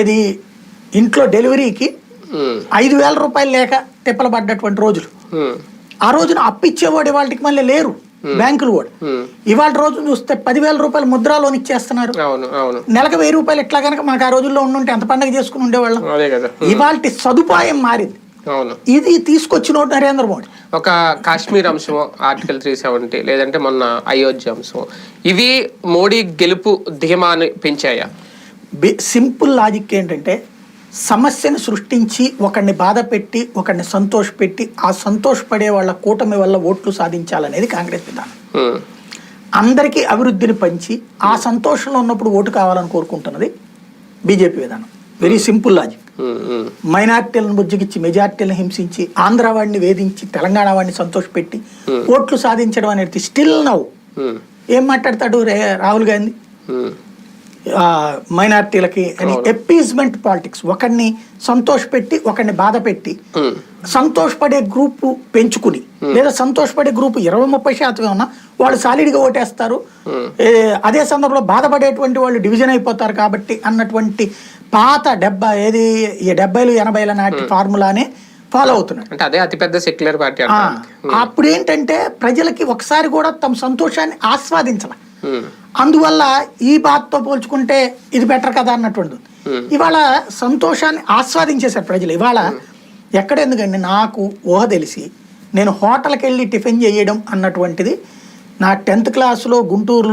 ఏది? ఇంట్లో డెలివరీకి ఐదు వేల రూపాయలు లేక తిప్పలు పడ్డటువంటి రోజులు. ఆ రోజున అప్పిచ్చేవాడు వాళ్ళకి మళ్ళీ లేరు. బ్యాంకులు కూడా. ఇవాళ రోజు చూస్తే పదివేల రూపాయలు ముద్రా లోన్ ఇచ్చేస్తున్నారు. అవును అవును. నెలకు వెయ్యి రూపాయలు ఎట్లా కనుక మనకు ఆ రోజుల్లో ఉండుంటే ఎంత పండగ చేసుకుని ఉండేవాళ్ళం? ఇవాళ సదుపాయం మారింది. అవును. ఇది తీసుకొచ్చినోడు నరేంద్ర మోడీ. ఒక కాశ్మీర్ అంశం ఆర్టికల్ త్రీ సెవెంటీ లేదంటే మొన్న అయోధ్య అంశం ఇవి మోడీ గెలుపు ధీమాని పెంచాయా? బి- సింపుల్ లాజిక్ ఏంటంటే సమస్యను సృష్టించి ఒకరిని బాధ పెట్టి ఒకరిని సంతోషపెట్టి ఆ సంతోషపడే వాళ్ళ కూటమి వల్ల ఓట్లు సాధించాలనేది కాంగ్రెస్ విధానం. అందరికీ అభివృద్ధిని పంచి ఆ సంతోషంలో ఉన్నప్పుడు ఓటు కావాలని కోరుకుంటున్నది బీజేపీ విధానం. Very simple logic. మైనార్టీలను బుజ్జగిచ్చి మెజార్టీలను హింసించి ఆంధ్ర వాడిని వేధించి తెలంగాణ వాడిని సంతోషపెట్టి ఓట్లు సాధించడం అనేది స్టిల్ నవ్వు ఏం మాట్లాడతాడు రాహుల్ గాంధీ? మైనార్టీలకి అని ఎప్పీజ్మెంట్ పాలిటిక్స్ ఒకరిని సంతోషపెట్టి ఒకరిని బాధ పెట్టి సంతోషపడే గ్రూపు పెంచుకుని లేదా సంతోషపడే గ్రూపు ఇరవై ముప్పై శాతమే ఉన్నా వాళ్ళు సాలిడ్గా ఓటేస్తారు. అదే సందర్భంలో బాధపడేటువంటి వాళ్ళు డివిజన్ అయిపోతారు కాబట్టి అన్నటువంటి పాత డెబ్బై ఏది డెబ్బైలు ఎనభైల నాటి ఫార్ములానే ఫాలో అవుతున్నాడు. అంటే అదే అతిపెద్ద సెక్యులర్ పార్టీ అప్పుడు ఏంటంటే ప్రజలకి ఒకసారి కూడా తమ సంతోషాన్ని ఆస్వాదించాల. అందువల్ల ఈ బాధతో పోల్చుకుంటే ఇది బెటర్ కదా అన్నటువంటి ఇవాళ సంతోషాన్ని ఆస్వాదించేశారు ప్రజలు. ఇవాళ ఎక్కడ ఎందుకండి నాకు ఊహ తెలిసి నేను హోటల్కి వెళ్ళి టిఫిన్ చేయడం అన్నటువంటిది నా టెన్త్ క్లాస్లో గుంటూరులో